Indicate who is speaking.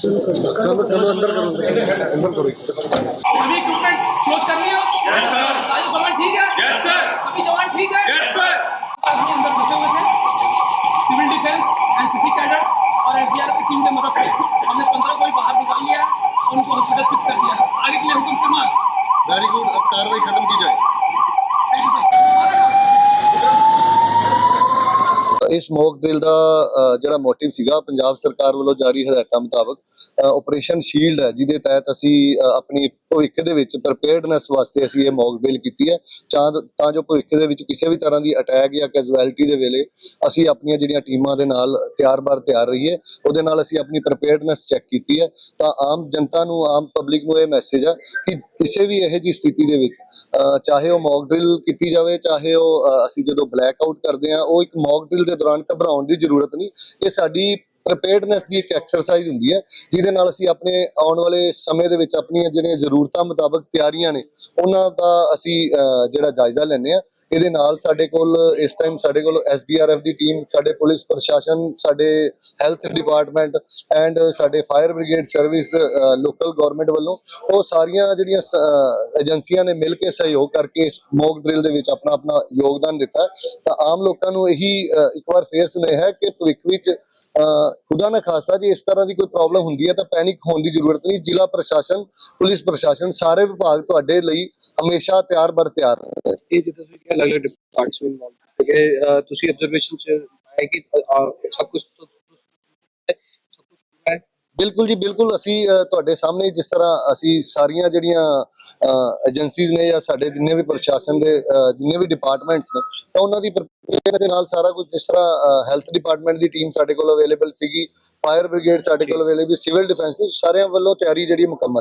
Speaker 1: चलो चलो अंदर करो। अंदर करो।
Speaker 2: सभी इक्विपमेंट क्लोज कर लिए
Speaker 3: यस सर
Speaker 2: सारे सामान ठीक है?
Speaker 3: यस सर
Speaker 2: सभी जवान ठीक है?
Speaker 3: यस सर
Speaker 2: आदमी अंदर फंसे हुए थे। सिविल डिफेंस एनसीसी कैडर्स और एसडीआरएफ की टीम की मदद से।
Speaker 1: कार्रवाई खत्म की जाए
Speaker 2: थैंक यू सर
Speaker 4: ਇਸ ਮੌਕ ਡਰਿਲ ਦਾ ਅ, ਜਿਹੜਾ ਮੋਟਿਵ ਸੀਗਾ ਪੰਜਾਬ ਸਰਕਾਰ ਵੱਲੋਂ ਜਾਰੀ ਹਦਾਇਤਾਂ ਮੁਤਾਬਕ ਆਪਰੇਸ਼ਨ ਸ਼ੀਲਡ ਹੈ, ਜਿਹਦੇ ਤਹਿਤ ਅਸੀਂ ਆਪਣੀ ਭਵਿੱਖ ਦੇ ਵਿੱਚ ਪ੍ਰਪੇਅਰਡਨੈਸ ਵਾਸਤੇ ਅਸੀਂ ਇਹ ਮੌਕ ਡਰਿਲ ਕੀਤੀ ਹੈ। ਤਾਂ ਤਾਂ ਜੋ ਭਵਿੱਖ ਦੇ ਵਿੱਚ ਕਿਸੇ ਵੀ ਤਰ੍ਹਾਂ ਦੀ ਅਟੈਕ ਜਾਂ ਕੈਜੁਅਲਟੀ ਦੇ ਵੇਲੇ ਅਸੀਂ ਆਪਣੀਆਂ ਜਿਹੜੀਆਂ ਟੀਮਾਂ ਦੇ ਨਾਲ ਤਿਆਰ-ਬਰ ਤਿਆਰ ਰਹੀਏ, ਉਹਦੇ ਨਾਲ ਅਸੀਂ ਆਪਣੀ ਪ੍ਰਪੇਅਰਡਨੈਸ ਚੈੱਕ ਕੀਤੀ ਹੈ। ਤਾਂ ਆਮ ਜਨਤਾ ਨੂੰ, ਆਮ ਪਬਲਿਕ ਨੂੰ ਇਹ ਮੈਸੇਜ ਹੈ ਕਿ ਕਿਸੇ ਵੀ ਇਹੋ ਜਿਹੀ ਸਥਿਤੀ ਦੇ ਵਿੱਚ ਚਾਹੇ ਉਹ ਮੌਕ ਡਰਿਲ ਕੀਤੀ ਜਾਵੇ, ਚਾਹੇ ਉਹ ਅਸੀਂ ਜਦੋਂ ਬਲੈਕ ਆਊਟ ਕਰਦੇ ਆ ਉਹ ਇੱਕ ਮੌਕ ਡਰਿਲ ਦੇ ਦੌਰਾਨ ਘਬਰਾਉਣ ਦੀ ਜ਼ਰੂਰਤ ਨਹੀਂ। ਇਹ ਸਾਡੀ ਪ੍ਰਿਪੇਅਰਡਨੈਸ ਦੀ ਇੱਕ ਐਕਸਰਸਾਈਜ਼ ਹੁੰਦੀ ਹੈ, ਜਿਹਦੇ ਨਾਲ ਅਸੀਂ ਆਪਣੇ ਆਉਣ ਵਾਲੇ ਸਮੇਂ ਦੇ ਵਿੱਚ ਆਪਣੀਆਂ ਜਿਹੜੀਆਂ ਜ਼ਰੂਰਤਾਂ ਮੁਤਾਬਕ ਤਿਆਰੀਆਂ ਨੇ, ਉਹਨਾਂ ਦਾ ਅਸੀਂ ਜਿਹੜਾ ਜਾਇਜ਼ਾ ਲੈਂਦੇ ਆ ਇਹਦੇ ਨਾਲ ਸਾਡੇ ਕੋਲ ਇਸ ਟਾਈਮ ਸਾਡੇ ਕੋਲ ਐਸਡੀਆਰਐਫ ਦੀ ਟੀਮ ਸਾਡੇ ਪੁਲਿਸ ਪ੍ਰਸ਼ਾਸਨ, ਸਾਡੇ ਹੈਲਥ ਡਿਪਾਰਟਮੈਂਟ ਐਂਡ ਸਾਡੇ fire brigade service local government ਵੱਲੋਂ ਉਹ ਸਾਰੀਆਂ ਜਿਹੜੀਆਂ ਏਜੰਸੀਆਂ ਨੇ ਮਿਲ ਕੇ ਸਹਿਯੋਗ ਕਰਕੇ ਇਸ ਮੌਕ ਡਰਿਲ ਦੇ ਵਿੱਚ ਆਪਣਾ ਆਪਣਾ ਯੋਗਦਾਨ ਦਿੱਤਾ ਤਾਂ ਆਮ ਲੋਕਾਂ ਨੂੰ ਇਹੀ ਇੱਕ ਵਾਰ ਫੇਰ ਸੁਨੇਹਾ ਹੈ ਕਿ ਭਵਿੱਖ ਵਿੱਚ ਖੁਦਾ ਨਾ ਖਾਸਤਾ ਜੇ ਇਸ ਤਰ੍ਹਾਂ ਦੀ ਕੋਈ ਪ੍ਰੋਬਲਮ ਹੁੰਦੀ ਹੈ ਤਾਂ ਪੈਨਿਕ ਹੋਣ ਦੀ ਜ਼ਰੂਰਤ ਨਹੀਂ। ਜ਼ਿਲ੍ਹਾ ਪ੍ਰਸ਼ਾਸਨ, ਪੁਲਿਸ ਪ੍ਰਸ਼ਾਸਨ, ਸਾਰੇ ਵਿਭਾਗ ਤੁਹਾਡੇ ਲਈ ਹਮੇਸ਼ਾ ਤਿਆਰ ਬਰ ਤਿਆਰ
Speaker 5: ਇਹ ਜਿੱਦਾਂ ਤੁਸੀਂ ਕਿਹਾ, ਅਲੱਗ-ਅਲੱਗ ਡਿਪਾਰਟਮੈਂਟਸ ਵਿੱਚ ਤੁਸੀਂ ਆਬਜ਼ਰਵੇਸ਼ਨ ਚ ਹੈ ਕਿ ਸਭ ਕੁਝ
Speaker 4: ਬਿਲਕੁਲ ਜੀ, ਬਿਲਕੁਲ ਅਸੀਂ ਤੁਹਾਡੇ ਸਾਹਮਣੇ ਜਿਸ ਤਰ੍ਹਾਂ ਅਸੀਂ ਸਾਰੀਆਂ ਜਿਹੜੀਆਂ ਏਜੰਸੀਜ਼ ਨੇ ਜਾਂ ਸਾਡੇ ਜਿੰਨੇ ਵੀ ਪ੍ਰਸ਼ਾਸਨ ਦੇ ਜਿੰਨੇ ਵੀ ਡਿਪਾਰਟਮੈਂਟਸ ਨੇ, ਤਾਂ ਉਹਨਾਂ ਦੀ ਪ੍ਰਕਿਰਿਆ ਦੇ ਨਾਲ ਸਾਰਾ ਕੁਝ ਜਿਸ ਤਰ੍ਹਾਂ ਹੈਲਥ ਡਿਪਾਰਟਮੈਂਟ ਦੀ ਟੀਮ ਸਾਡੇ ਕੋਲ ਅਵੇਲੇਬਲ ਸੀਗੀ ਫਾਇਰ ਬ੍ਰਿਗੇਡ ਸਾਡੇ ਕੋਲ ਅਵੇਲੇਬਲ ਸਿਵਲ ਡਿਫੈਂਸ ਸਾਰਿਆਂ ਵੱਲੋਂ ਤਿਆਰੀ ਜਿਹੜੀ ਮੁਕੰਮਲ ਹੈ।